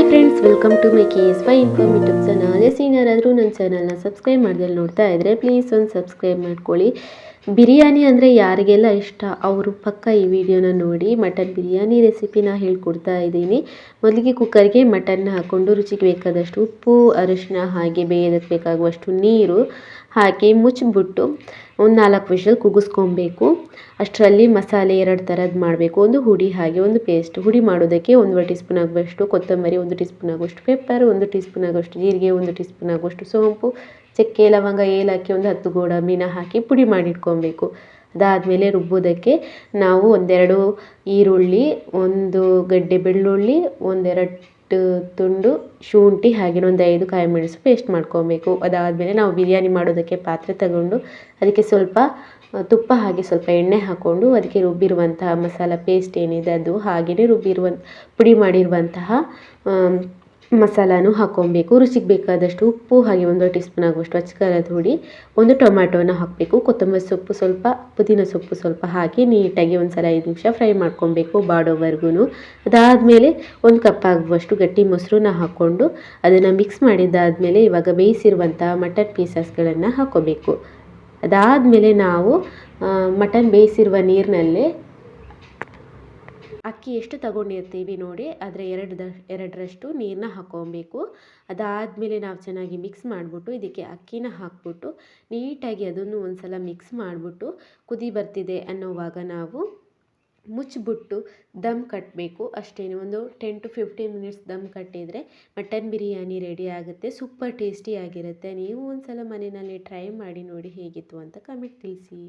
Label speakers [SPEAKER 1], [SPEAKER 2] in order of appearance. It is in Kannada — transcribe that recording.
[SPEAKER 1] Hi friends, welcome to my K S Y inform YouTube channel S ಏನಾರಾದರೂ ನನ್ನ ಚಾನಲ್ನ ಸಬ್ಸ್ಕ್ರೈಬ್ ಮಾಡ್ದಲ್ಲಿ ನೋಡ್ತಾ ಇದ್ದರೆ ಪ್ಲೀಸ್ ಒಂದು ಸಬ್ಸ್ಕ್ರೈಬ್ ಮಾಡ್ಕೊಳ್ಳಿ. ಬಿರಿಯಾನಿ ಅಂದರೆ ಯಾರಿಗೆಲ್ಲ ಇಷ್ಟ, ಅವರು ಪಕ್ಕ ಈ ವಿಡಿಯೋನ ನೋಡಿ ಮಟನ್ ಬಿರಿಯಾನಿ ರೆಸಿಪಿನ ಹೇಳ್ಕೊಡ್ತಾ ಇದ್ದೀನಿ. ಮೊದಲಿಗೆ ಕುಕ್ಕರ್ಗೆ ಮಟನ್ನ ಹಾಕ್ಕೊಂಡು ರುಚಿಗೆ ಬೇಕಾದಷ್ಟು ಉಪ್ಪು ಅರಿಶಿನ ಹಾಗೆ ಬೇಯೋದಕ್ಕೆ ಬೇಕಾಗುವಷ್ಟು ನೀರು ಹಾಕಿ ಮುಚ್ಚಿಬಿಟ್ಟು ಒಂದು ನಾಲ್ಕು ವಿಷಲ್ ಕುಗಿಸ್ಕೊಬೇಕು. ಅಷ್ಟರಲ್ಲಿ ಮಸಾಲೆ ಎರಡು ಥರದ್ದು ಮಾಡಬೇಕು. ಒಂದು ಹುಡಿ ಹಾಗೆ ಒಂದು ಪೇಸ್ಟ್ ಹುಡಿ ಮಾಡೋದಕ್ಕೆ ಒಂದು ಟೀ ಸ್ಪೂನ್ ಆಗುವಷ್ಟು ಕೊತ್ತಂಬರಿ, ಒಂದು ಟೀ ಸ್ಪೂನ್ ಆಗುವಷ್ಟು ಪೆಪ್ಪರ್, ಒಂದು ಟೀ ಸ್ಪೂನ್ ಆಗುವಷ್ಟು ಜೀರಿಗೆ, ಒಂದು ಟೀ ಸ್ಪೂನ್ ಆಗುವಷ್ಟು ಸೋಂಪು, ಚಕ್ಕೆ, ಲವಂಗ, ಏಲಕ್ಕಿ, ಒಂದು ಹತ್ತು ಗೋಡಂಬಿನ ಹಾಕಿ ಪುಡಿ ಮಾಡಿಟ್ಕೊಬೇಕು. ಅದಾದಮೇಲೆ ರುಬ್ಬೋದಕ್ಕೆ ನಾವು ಒಂದೆರಡು ಈರುಳ್ಳಿ, ಒಂದು ಗಡ್ಡೆ ಬೆಳ್ಳುಳ್ಳಿ, ಒಂದೆರಡು ತುಂಡು ಶುಂಠಿ ಹಾಗೆ ಒಂದು ಐದು ಕಾಯಿ ಮೆಣಸು ಪೇಸ್ಟ್ ಮಾಡ್ಕೊಬೇಕು. ಅದಾದಮೇಲೆ ನಾವು ಬಿರಿಯಾನಿ ಮಾಡೋದಕ್ಕೆ ಪಾತ್ರೆ ತಗೊಂಡು ಅದಕ್ಕೆ ಸ್ವಲ್ಪ ತುಪ್ಪ ಹಾಗೆ ಸ್ವಲ್ಪ ಎಣ್ಣೆ ಹಾಕ್ಕೊಂಡು ಅದಕ್ಕೆ ರುಬ್ಬಿರುವಂತಹ ಮಸಾಲ ಪೇಸ್ಟ್ ಏನಿದೆ ಅದು ಹಾಗೆಯೇ ರುಬ್ಬಿರುವ ಪುಡಿ ಮಾಡಿರುವಂತಹ ಮಸಾಲಾನು ಹಾಕ್ಕೊಬೇಕು ರುಚಿಗೆ ಬೇಕಾದಷ್ಟು ಉಪ್ಪು, ಹಾಗೆ ಒಂದು ಟೀ ಸ್ಪೂನ್ ಆಗುವಷ್ಟು ಅಚ್ಚಕಾರದ ಹುಡಿ ಒಂದು ಟೊಮ್ಯಾಟೋನ ಹಾಕಬೇಕು. ಕೊತ್ತಂಬರಿ ಸೊಪ್ಪು ಸ್ವಲ್ಪ, ಪುದೀನ ಸೊಪ್ಪು ಸ್ವಲ್ಪ ಹಾಕಿ ನೀಟಾಗಿ ಒಂದು ಸಲ ಐದು ನಿಮಿಷ ಫ್ರೈ ಮಾಡ್ಕೊಬೇಕು ಬಾಡೋವರೆಗೂ ಅದಾದಮೇಲೆ ಒಂದು ಕಪ್ ಆಗುವಷ್ಟು ಗಟ್ಟಿ ಮೊಸರನ್ನ ಹಾಕ್ಕೊಂಡು ಅದನ್ನು ಮಿಕ್ಸ್ ಮಾಡಿದ್ದಾದಮೇಲೆ ಇವಾಗ ಬೇಯಿಸಿರುವಂಥ ಮಟನ್ ಪೀಸಸ್ಗಳನ್ನು ಹಾಕ್ಕೋಬೇಕು ಅದಾದಮೇಲೆ ನಾವು ಮಟನ್ ಬೇಯಿಸಿರುವ ನೀರಿನಲ್ಲೇ ಅಕ್ಕಿ ಎಷ್ಟು ತಗೊಂಡಿರ್ತೀವಿ ನೋಡಿ, ಅದರ ಎರಡು ದ, ಎರಡರಷ್ಟು ನೀರನ್ನ ಹಾಕ್ಕೊಬೇಕು ಅದಾದಮೇಲೆ ನಾವು ಚೆನ್ನಾಗಿ ಮಿಕ್ಸ್ ಮಾಡಿಬಿಟ್ಟು ಇದಕ್ಕೆ ಅಕ್ಕಿನ ಹಾಕ್ಬಿಟ್ಟು ನೀಟಾಗಿ ಅದನ್ನು ಒಂದು ಸಲ ಮಿಕ್ಸ್ ಮಾಡಿಬಿಟ್ಟು ಕುದಿ ಬರ್ತಿದೆ ಅನ್ನೋವಾಗ ನಾವು ಮುಚ್ಚಿಬಿಟ್ಟು ದಮ್ ಕಟ್ಟಬೇಕು ಅಷ್ಟೇ ಒಂದು ten to fifteen minutes dum ಕಟ್ಟಿದರೆ ಮಟನ್ ಬಿರಿಯಾನಿ ರೆಡಿ ಆಗುತ್ತೆ, ಸೂಪರ್ ಟೇಸ್ಟಿಯಾಗಿರುತ್ತೆ ನೀವು ಒಂದು ಸಲ ಮನೆಯಲ್ಲಿ ಟ್ರೈ ಮಾಡಿ ನೋಡಿ ಹೇಗಿತ್ತು ಅಂತ ಕಮೆಂಟ್ ತಿಳಿಸಿ.